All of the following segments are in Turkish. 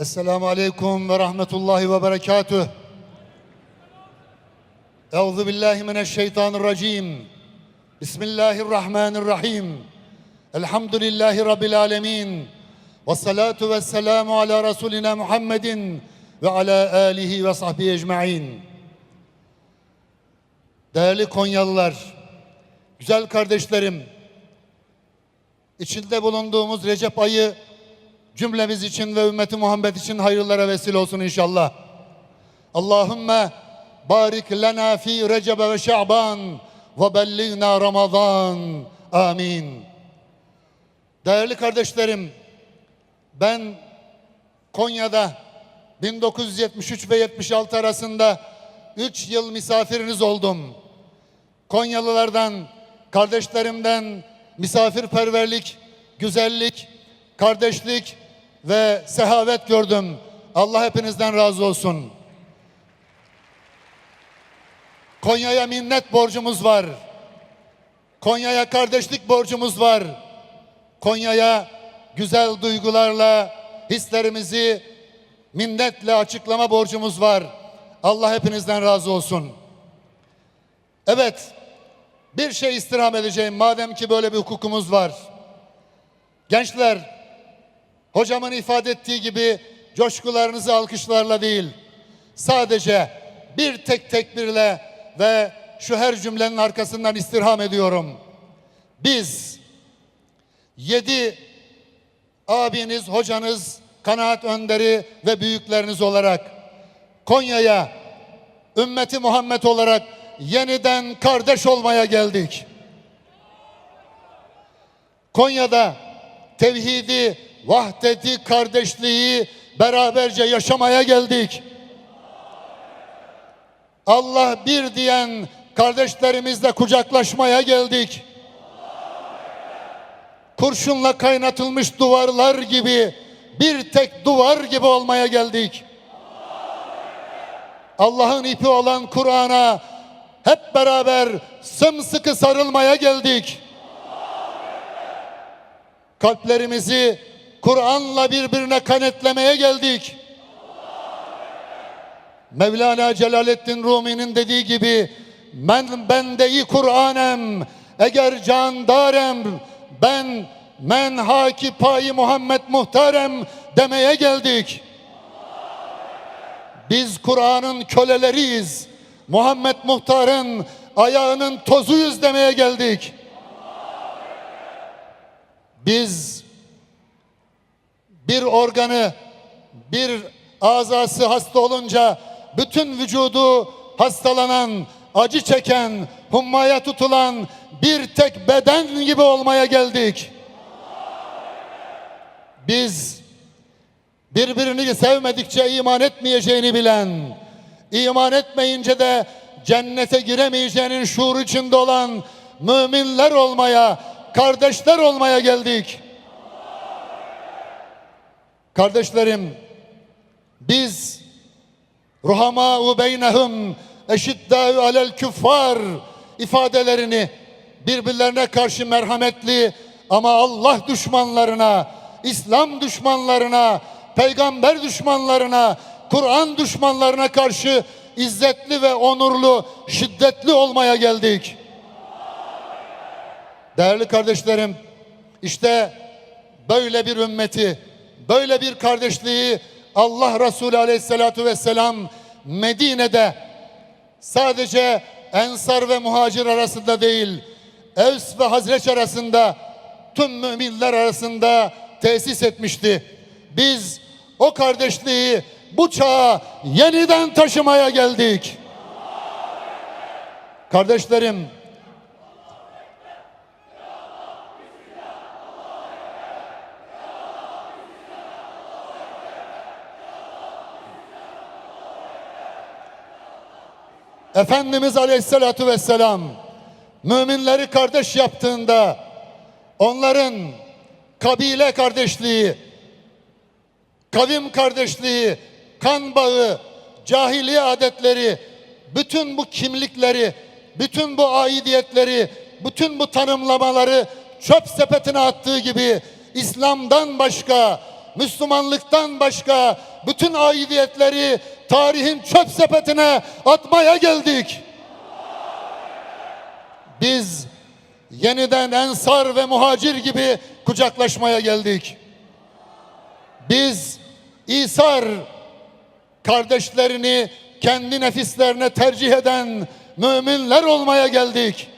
Esselamu Aleyküm ve Rahmetullahi ve Berekatüh. Euzu billahi mineşşeytanirracim. Bismillahirrahmanirrahim. Elhamdülillahi Rabbil alemin. Ve salatu ve selamu ala Resulina Muhammedin ve ala alihi ve sahbihi ecma'in. Değerli Konyalılar, güzel kardeşlerim, içinde bulunduğumuz Recep ayı cümlemiz için ve ümmeti Muhammed için hayırlara vesile olsun inşallah. Allahümme barik lena fi Recebe ve Şaban ve belligna Ramazan. Amin. Değerli kardeşlerim, ben Konya'da 1973 ve 76 arasında 3 yıl misafiriniz oldum. Konyalılardan, kardeşlerimden misafirperverlik, güzellik, kardeşlik ve sehavet gördüm. Allah hepinizden razı olsun. Konya'ya minnet borcumuz var. Konya'ya kardeşlik borcumuz var. Konya'ya güzel duygularla hislerimizi minnetle açıklama borcumuz var. Allah hepinizden razı olsun. Evet, bir şey istirham edeceğim madem ki böyle bir hukukumuz var. Gençler, hocamın ifade ettiği gibi coşkularınızı alkışlarla değil, sadece bir tek tekbirle ve şu her cümlenin arkasından istirham ediyorum. Biz yedi abiniz, hocanız, kanaat önderi ve büyükleriniz olarak Konya'ya ümmeti Muhammed olarak yeniden kardeş olmaya geldik. Konya'da tevhidi, vahdeti, kardeşliği beraberce yaşamaya geldik. Allah bir diyen kardeşlerimizle kucaklaşmaya geldik. Kurşunla kaynatılmış duvarlar gibi bir tek duvar gibi olmaya geldik. Allah'ın ipi olan Kur'an'a hep beraber sımsıkı sarılmaya geldik. Kalplerimizi Kur'an'la birbirine kanetlemeye geldik. Mevlana Celaleddin Rumi'nin dediği gibi men bende-i Kur'anem eğer can darem ben men haki payi Muhammed muhterem demeye geldik. Biz Kur'an'ın köleleriyiz. Muhammed Muhtar'ın ayağının tozuyuz demeye geldik. Biz bir organı, bir azası hasta olunca bütün vücudu hastalanan, acı çeken, hummaya tutulan bir tek beden gibi olmaya geldik. Biz birbirini sevmedikçe iman etmeyeceğini bilen, iman etmeyince de cennete giremeyeceğinin şuur içinde olan müminler olmaya, kardeşler olmaya geldik. Kardeşlerim, biz ruhamâ'u beynehum eşiddâ'u alel küffar ifadelerini birbirlerine karşı merhametli ama Allah düşmanlarına, İslam düşmanlarına, peygamber düşmanlarına, Kur'an düşmanlarına karşı izzetli ve onurlu, şiddetli olmaya geldik. Değerli kardeşlerim, işte böyle bir ümmeti, böyle bir kardeşliği Allah Resulü Aleyhisselatü Vesselam Medine'de sadece Ensar ve Muhacir arasında değil, Evs ve Hazreç arasında, tüm müminler arasında tesis etmişti. Biz o kardeşliği bu çağa yeniden taşımaya geldik. Kardeşlerim, Efendimiz Aleyhisselatü Vesselam müminleri kardeş yaptığında onların kabile kardeşliği, kavim kardeşliği, kan bağı, cahiliye adetleri, bütün bu kimlikleri, bütün bu aidiyetleri, bütün bu tanımlamaları çöp sepetine attığı gibi İslam'dan başka Müslümanlıktan başka bütün aidiyetleri tarihin çöp sepetine atmaya geldik. Biz yeniden ensar ve muhacir gibi kucaklaşmaya geldik. Biz İsar kardeşlerini kendi nefislerine tercih eden müminler olmaya geldik.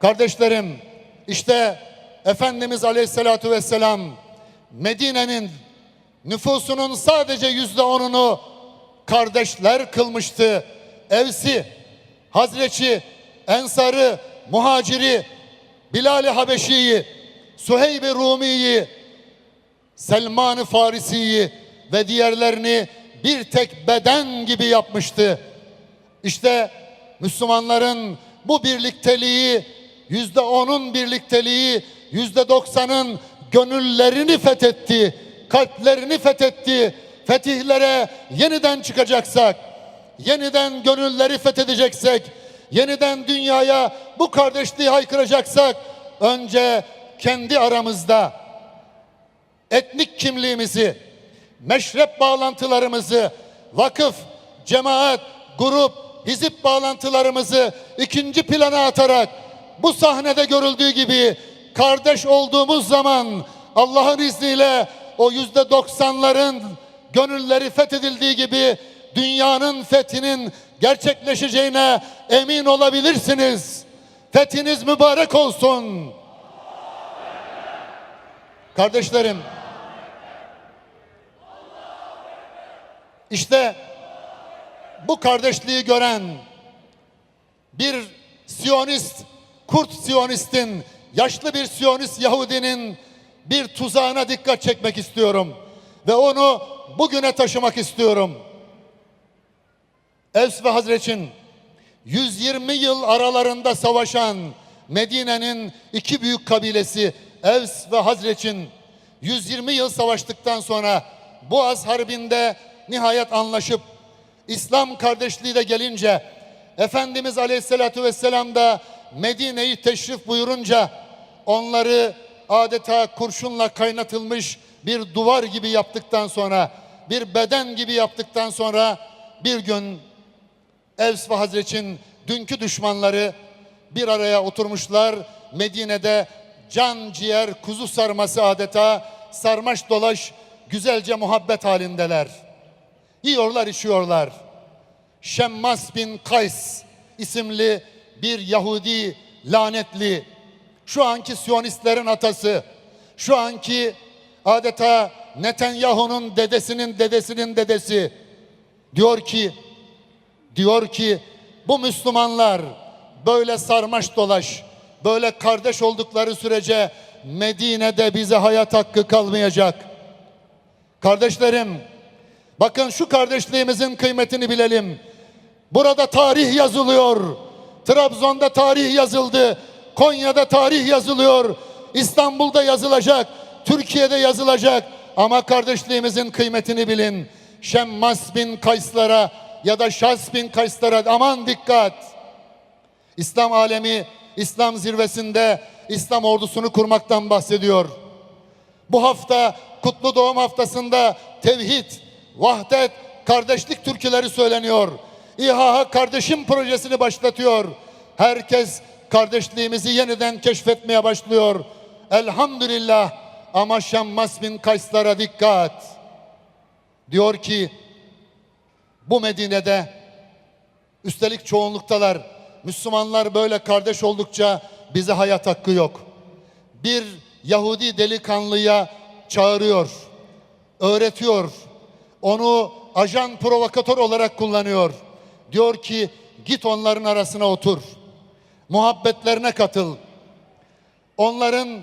Kardeşlerim işte Efendimiz Aleyhisselatü Vesselam Medine'nin nüfusunun sadece yüzde onunu kardeşler kılmıştı. Evsi, Hazreçi, Ensarı, Muhaciri, Bilal-i Habeşi'yi, Suheyb-i Rumi'yi, Selman-ı Farisi'yi ve diğerlerini bir tek beden gibi yapmıştı. İşte Müslümanların bu birlikteliği, yüzde onun birlikteliği, yüzde doksanın gönüllerini fethetti, kalplerini fethetti. Fetihlere yeniden çıkacaksak, yeniden gönülleri fethedeceksek, yeniden dünyaya bu kardeşliği haykıracaksak, önce kendi aramızda etnik kimliğimizi, meşrep bağlantılarımızı, vakıf, cemaat, grup, hizip bağlantılarımızı ikinci plana atarak bu sahnede görüldüğü gibi kardeş olduğumuz zaman Allah'ın izniyle o yüzde doksanların gönülleri fethedildiği gibi dünyanın fethinin gerçekleşeceğine emin olabilirsiniz. Fethiniz mübarek olsun. Kardeşlerim, işte bu kardeşliği gören bir Siyonist, Kurt Siyonist'in, yaşlı bir Siyonist Yahudinin bir tuzağına dikkat çekmek istiyorum. Ve onu bugüne taşımak istiyorum. Evs ve Hazreç'in 120 yıl aralarında savaşan Medine'nin iki büyük kabilesi Evs ve Hazreç'in 120 yıl savaştıktan sonra Boğaz Harbi'nde nihayet anlaşıp İslam kardeşliği de gelince Efendimiz Aleyhisselatü Vesselam da Medine'yi teşrif buyurunca onları adeta kurşunla kaynatılmış bir duvar gibi yaptıktan sonra bir beden gibi yaptıktan sonra bir gün Evs ve Hazreç'in dünkü düşmanları bir araya oturmuşlar. Medine'de can ciğer kuzu sarması adeta sarmaş dolaş güzelce muhabbet halindeler. Yiyorlar içiyorlar. Şemmas bin Kays isimli bir Yahudi lanetli şu anki Siyonistlerin atası şu anki adeta Netanyahu'nun dedesinin dedesinin dedesi diyor ki diyor ki bu Müslümanlar böyle sarmaş dolaş, böyle kardeş oldukları sürece Medine'de bize hayat hakkı kalmayacak. Kardeşlerim, bakın şu kardeşliğimizin kıymetini bilelim. Burada tarih yazılıyor. Trabzon'da tarih yazıldı. Konya'da tarih yazılıyor. İstanbul'da yazılacak. Türkiye'de yazılacak. Ama kardeşliğimizin kıymetini bilin. Şemmas bin Kayslara ya da Şas bin Kayslara aman dikkat. İslam alemi İslam zirvesinde İslam ordusunu kurmaktan bahsediyor. Bu hafta Kutlu Doğum Haftası'nda tevhid, vahdet, kardeşlik türküleri söyleniyor. İHA kardeşim projesini başlatıyor. Herkes kardeşliğimizi yeniden keşfetmeye başlıyor. Elhamdülillah ama Şammas bin Kayslara dikkat. Diyor ki bu Medine'de üstelik çoğunluktalar Müslümanlar böyle kardeş oldukça bize hayat hakkı yok. Bir Yahudi delikanlıya çağırıyor, öğretiyor. Onu ajan provokatör olarak kullanıyor. Diyor ki git onların arasına otur. Muhabbetlerine katıl. Onların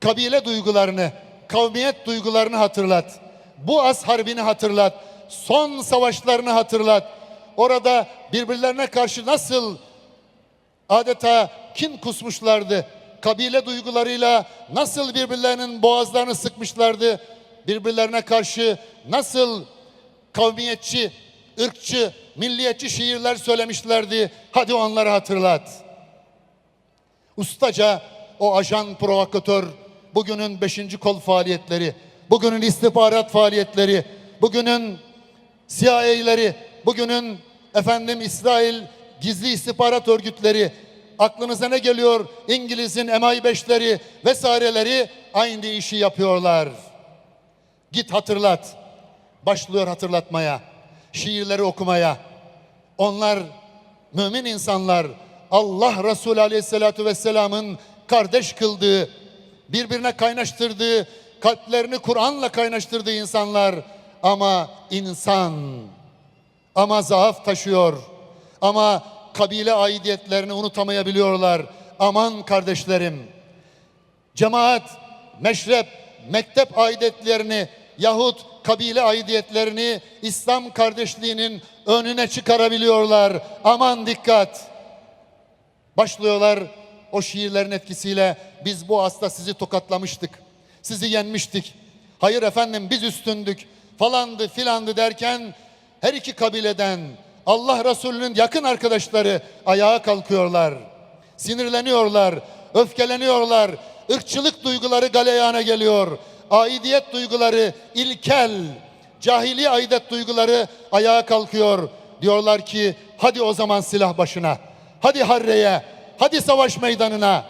kabile duygularını, kavmiyet duygularını hatırlat. Bu az harbini hatırlat. Son savaşlarını hatırlat. Orada birbirlerine karşı nasıl adeta kin kusmuşlardı. Kabile duygularıyla nasıl birbirlerinin boğazlarını sıkmışlardı. Birbirlerine karşı nasıl kavmiyetçi, ırkçı, milliyetçi şiirler söylemişlerdi. Hadi onları hatırlat. Ustaca o ajan provokatör bu bugünün beşinci kol faaliyetleri, bugünün istihbarat faaliyetleri, bugünün CIA'leri, bugünün efendim İsrail gizli istihbarat örgütleri, aklınıza ne geliyor? İngiliz'in MI5'leri vesaireleri aynı işi yapıyorlar. Git hatırlat. Başlıyor hatırlatmaya. Şiirleri okumaya. Onlar mümin insanlar Allah Resulü Aleyhisselatü Vesselam'ın kardeş kıldığı, birbirine kaynaştırdığı, kalplerini Kur'an'la kaynaştırdığı insanlar ama insan ama zaaf taşıyor. Ama kabile aidiyetlerini unutamayabiliyorlar. Aman kardeşlerim. Cemaat, meşrep, mektep aidiyetlerini yahut kabile aidiyetlerini İslam kardeşliğinin önüne çıkarabiliyorlar. Aman dikkat. Başlıyorlar o şiirlerin etkisiyle biz bu hasta sizi tokatlamıştık. Sizi yenmiştik. Hayır efendim biz üstündük falandı filandı derken her iki kabileden Allah Resulü'nün yakın arkadaşları ayağa kalkıyorlar. Sinirleniyorlar, öfkeleniyorlar. ırkçılık duyguları galeyana geliyor. Aidiyet duyguları ilkel, cahili aidet duyguları ayağa kalkıyor. Diyorlar ki hadi o zaman silah başına. Hadi harreye, hadi savaş meydanına.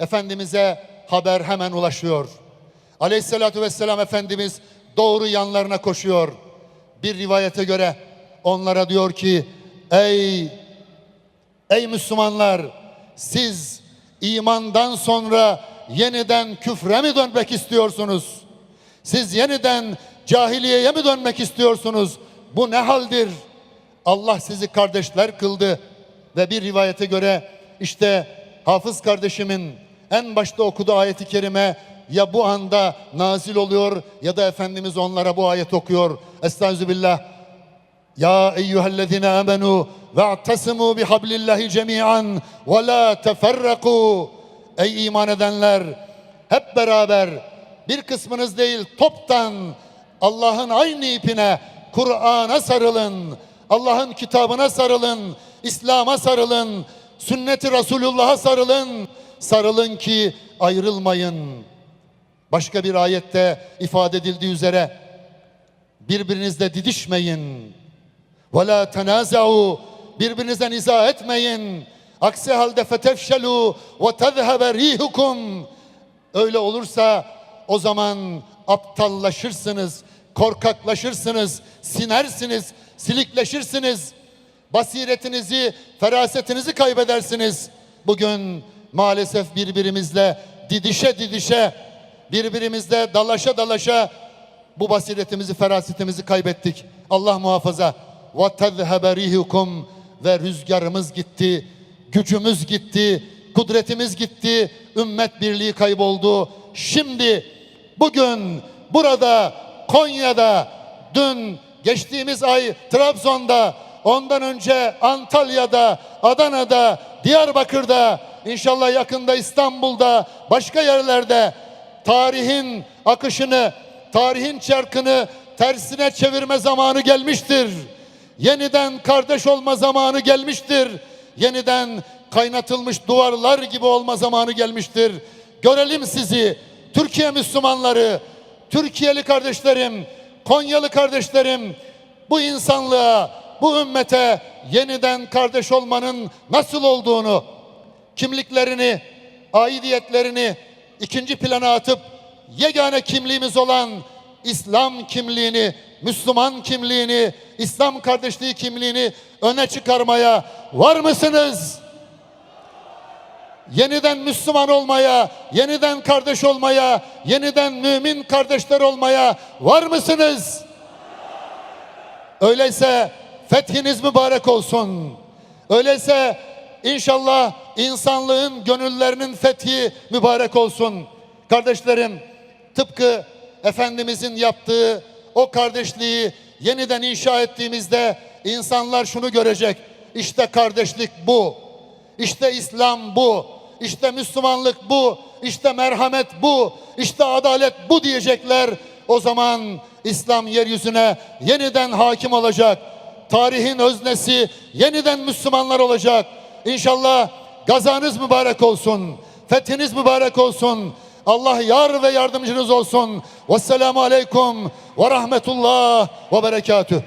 Efendimiz'e haber hemen ulaşıyor. Aleyhissalatü vesselam Efendimiz doğru yanlarına koşuyor. Bir rivayete göre onlara diyor ki ey ey Müslümanlar siz imandan sonra yeniden küfre mi dönmek istiyorsunuz? Siz yeniden cahiliyeye mi dönmek istiyorsunuz? Bu ne haldir? Allah sizi kardeşler kıldı ve bir rivayete göre işte Hafız kardeşimin en başta okuduğu ayeti kerime ya bu anda nazil oluyor ya da Efendimiz onlara bu ayet okuyor. Estağfirullah. Ya eyyühellezine amenu ve'tesimu bihablillahi cemi'an ve la teferraku. Ey iman edenler hep beraber bir kısmınız değil toptan Allah'ın aynı ipine Kur'an'a sarılın. Allah'ın kitabına sarılın. İslam'a sarılın. Sünneti Resulullah'a sarılın. Sarılın ki ayrılmayın. Başka bir ayette ifade edildiği üzere birbirinizle didişmeyin. Ve la tenaza'u birbirinize niza etmeyin. Aksi halde fetefşelu ve tezhebe rihukum. Öyle olursa o zaman aptallaşırsınız, korkaklaşırsınız, sinersiniz, silikleşirsiniz. Basiretinizi, ferasetinizi kaybedersiniz. Bugün maalesef birbirimizle didişe didişe, birbirimizle dalaşa dalaşa bu basiretimizi, ferasetimizi kaybettik. Allah muhafaza. وَتَذْهَبَ رِيهُكُمْ Ve rüzgarımız gitti, gücümüz gitti, kudretimiz gitti, ümmet birliği kayboldu. Şimdi, bugün, burada, Konya'da, dün, geçtiğimiz ay Trabzon'da, ondan önce Antalya'da, Adana'da, Diyarbakır'da, inşallah yakında İstanbul'da, başka yerlerde tarihin akışını, tarihin çarkını tersine çevirme zamanı gelmiştir. Yeniden kardeş olma zamanı gelmiştir. Yeniden kaynatılmış duvarlar gibi olma zamanı gelmiştir. Görelim sizi Türkiye Müslümanları, Türkiye'li kardeşlerim, Konyalı kardeşlerim bu insanlığa, bu ümmete yeniden kardeş olmanın nasıl olduğunu, kimliklerini, aidiyetlerini ikinci plana atıp yegane kimliğimiz olan İslam kimliğini, Müslüman kimliğini, İslam kardeşliği kimliğini öne çıkarmaya var mısınız? Yeniden Müslüman olmaya, yeniden kardeş olmaya, yeniden mümin kardeşler olmaya var mısınız? Öyleyse fethiniz mübarek olsun. Öyleyse inşallah insanlığın gönüllerinin fethi mübarek olsun. Kardeşlerim tıpkı Efendimizin yaptığı o kardeşliği yeniden inşa ettiğimizde insanlar şunu görecek. İşte kardeşlik bu. İşte İslam bu. İşte Müslümanlık bu. İşte merhamet bu. İşte adalet bu diyecekler. O zaman İslam yeryüzüne yeniden hakim olacak. Tarihin öznesi yeniden Müslümanlar olacak. İnşallah gazanız mübarek olsun. Fethiniz mübarek olsun. Allah yar ve yardımcınız olsun. Vesselamu aleyküm ve rahmetullah ve berekatüh.